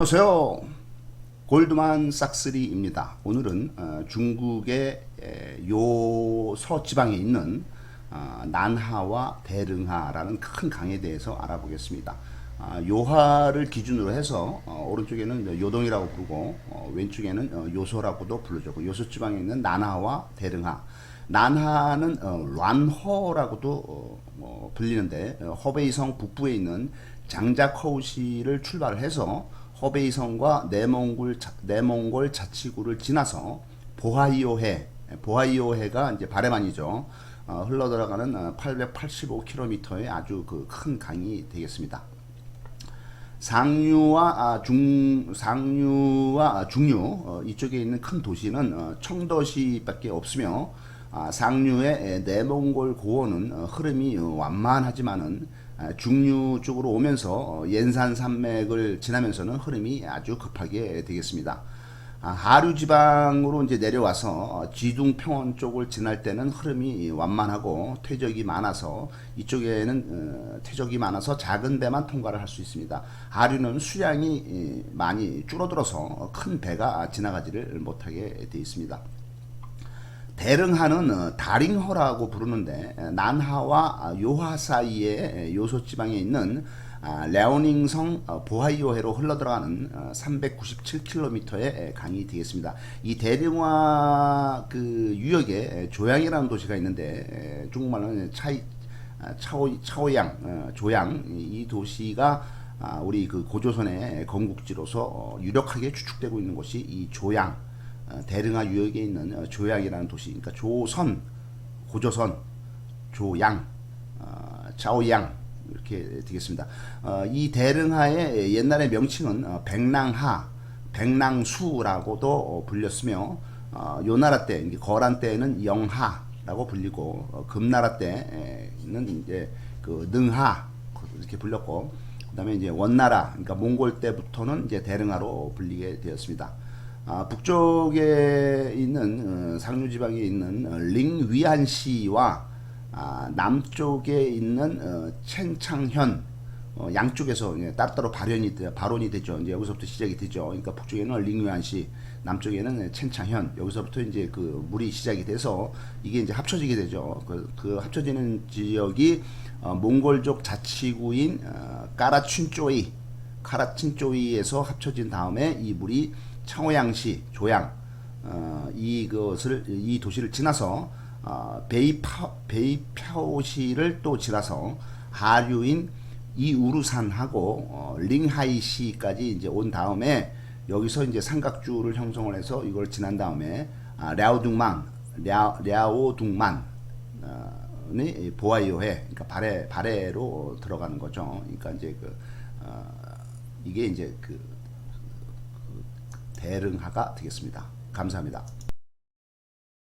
안녕하세요. 골드만 삭스리입니다. 오늘은 어, 중국의 에, 요서 지방에 있는 어, 난하와 대릉하라는 큰 강에 대해서 알아보겠습니다. 아, 요하를 기준으로 해서 어, 오른쪽에는 요동이라고 부르고 어, 왼쪽에는 어, 요소라고도 부르죠. 그 요소 지방에 있는 난하와 대릉하. 난하는 어, 란허라고도 어, 뭐 불리는데 어, 허베이성 북부에 있는 장자커우시를 출발을 해서 허베이성과 내몽골 자, 내몽골 자치구를 지나서 보하이오해 보하이오해가 이제 바레만이죠. 어, 흘러 들어가는 어, 885km의 아주 그 큰 강이 되겠습니다. 상류와 아, 중 상류와 아, 중류 어, 이쪽에 있는 큰 도시는 어, 청도시밖에 없으며 아, 상류의 에, 내몽골 고원은 어, 흐름이 어, 완만하지만은 아, 중류 쪽으로 오면서 어, 연산 산맥을 지나면서는 흐름이 아주 급하게 되겠습니다. 아, 하류 지방으로 이제 내려와서 어, 지둥 평원 쪽을 지날 때는 흐름이 완만하고 퇴적이 많아서 이쪽에는 어, 퇴적이 많아서 작은 배만 통과를 할 수 있습니다. 하류는 수량이 이, 많이 줄어들어서 큰 배가 지나가지를 못하게 되어 있습니다. 대릉하는 어, 다링허라고 부르는데 에, 난하와 아, 요하 사이의 요소 지방에 있는 아, 랴오닝성 어, 보하이오해로 흘러들어가는 397km의 강이 되겠습니다. 이 대릉화 그 유역에 에, 조양이라는 도시가 있는데 에, 중국말로는 차이 아, 차오 차오양 어, 조양 이이 도시가 아, 우리 그 고조선의 건국지로서 어, 유력하게 추측되고 있는 곳이 이 조양 어, 대릉하 유역에 있는 어, 조양이라는 도시, 그러니까 조선, 고조선, 조양, 어, 자오양 이렇게 되겠습니다. 어, 이 대릉하의 옛날의 명칭은 어, 백랑하, 백랑수라고도 어, 불렸으며 어, 요 나라 때, 거란 때는 영하라고 불리고 어, 금나라 때는 이제 그 능하 이렇게 불렸고 그다음에 이제 원나라, 그러니까 몽골 때부터는 이제 대릉하로 불리게 되었습니다. 아, 북쪽에 있는 어, 상류 지방에 있는 어, 링위안시와 아, 남쪽에 있는 어, 첸창현 어, 양쪽에서 이제 따로따로 발현이 돼- 발원이 되죠. 이제 여기서부터 시작이 되죠. 그러니까 북쪽에는 링위안시, 남쪽에는 첸창현 여기서부터 이제 그 물이 시작이 돼서 이게 이제 합쳐지게 되죠. 그, 그 합쳐지는 지역이 어, 몽골족 자치구인 어, 까라춘조이 카라친조이에서 합쳐진 다음에 이 물이 창호양시 조양 어, 이것을 이 도시를 지나서 어, 베이파 베이파오시를 또 지나서 하류인 이우루산하고 어, 링하이시까지 이제 온 다음에 여기서 이제 삼각주를 형성을 해서 이걸 지난 다음에 아, 랴오둥만 랴 랴오둥만 어, 이 보아이오해 그러니까 발해 발해로 들어가는 거죠. 그러니까 이제 그 어, 이게 이제 그 대릉하가 되겠습니다. 감사합니다.